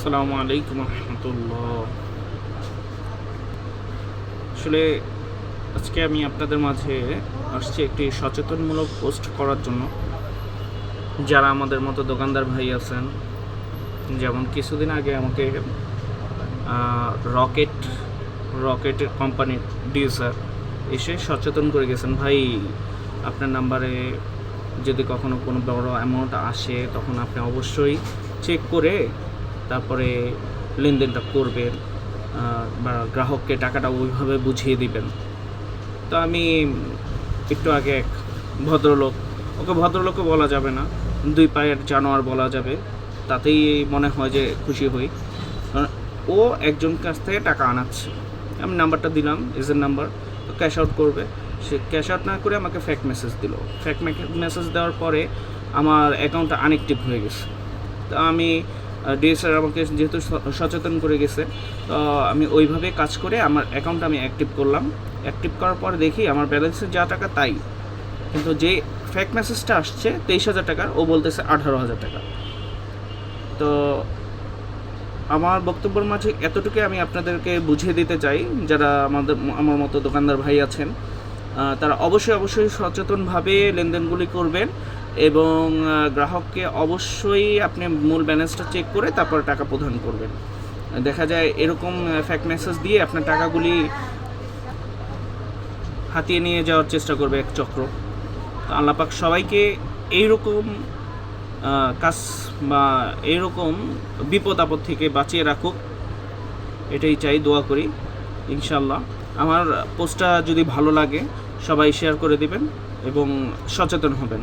আসসালামু আলাইকুম রহমতুল্লাহ। আসলে আজকে আমি আপনাদের মাঝে আসছি একটি সচেতনমূলক পোস্ট করার জন্য। যারা আমাদের মতো দোকানদার ভাই আছেন, যেমন কিছুদিন আগে আমাকে রকেট রকেটের কোম্পানির ডিউসার এসে সচেতন করে গেছেন, ভাই, আপনার নাম্বারে যদি কখনো কোনো বড় অ্যামাউন্ট আসে, তখন আপনি অবশ্যই চেক করে তারপরে লেনদেনটা করবেন বা গ্রাহককে টাকাটা ওইভাবে বুঝিয়ে দিবেন। তো আমি একটু আগে এক ভদ্রলোক, ওকে ভদ্রলোকও বলা যাবে না, দুই পায়ের জানোয়ার বলা যাবে, তাতেই মনে হয় যে খুশি হই। কারণ ও একজন কাছ থেকে টাকা আনাচ্ছে। আমি নাম্বারটা দিলাম, এজের নাম্বার ক্যাশ আউট করবে। সে ক্যাশ আউট না করে আমাকে ফ্যাক মেসেজ দিল। ফ্যাক মেসেজ দেওয়ার পরে আমার অ্যাকাউন্টটা আনএক্টিভ হয়ে গেছে। তো আমি ডিএসআর আমাকে যেহেতু সচেতন করে গেছে, তো আমি ওইভাবে কাজ করে আমার অ্যাকাউন্ট আমি অ্যাক্টিভ করলাম। অ্যাক্টিভ করার পর দেখি আমার ব্যালেন্সে যা টাকা তাই। কিন্তু যে ফ্যাক মেসেজটা আসছে, তেইশ হাজার টাকার, ও বলতেছে আঠারো হাজার টাকা। তো আমার বক্তব্যের মাঝে এতটুকু আমি আপনাদেরকে বুঝিয়ে দিতে চাই, যারা আমাদের, আমার মতো দোকানদার ভাই আছেন। তারা অবশ্যই অবশ্যই সচেতনভাবে লেনদেনগুলি করবেন। এবং গ্রাহককে অবশ্যই আপনি মূল ব্যালেন্সটা চেক করে তারপর টাকা প্রদান করবেন। দেখা যায় এরকম ফ্যাক মেসেজ দিয়ে আপনার টাকাগুলি হাতিয়ে নিয়ে যাওয়ার চেষ্টা করবে এক চক্র। তো আল্লাপাক সবাইকে এইরকম কাজ বা এইরকম বিপদ আপদ থেকে বাঁচিয়ে রাখুক। এটাই চাই, দোয়া করি ইনশাল্লাহ আমার পোস্টটা যদি ভালো লাগে, সবাই শেয়ার করে দিবেন এবং সচেতন হবেন।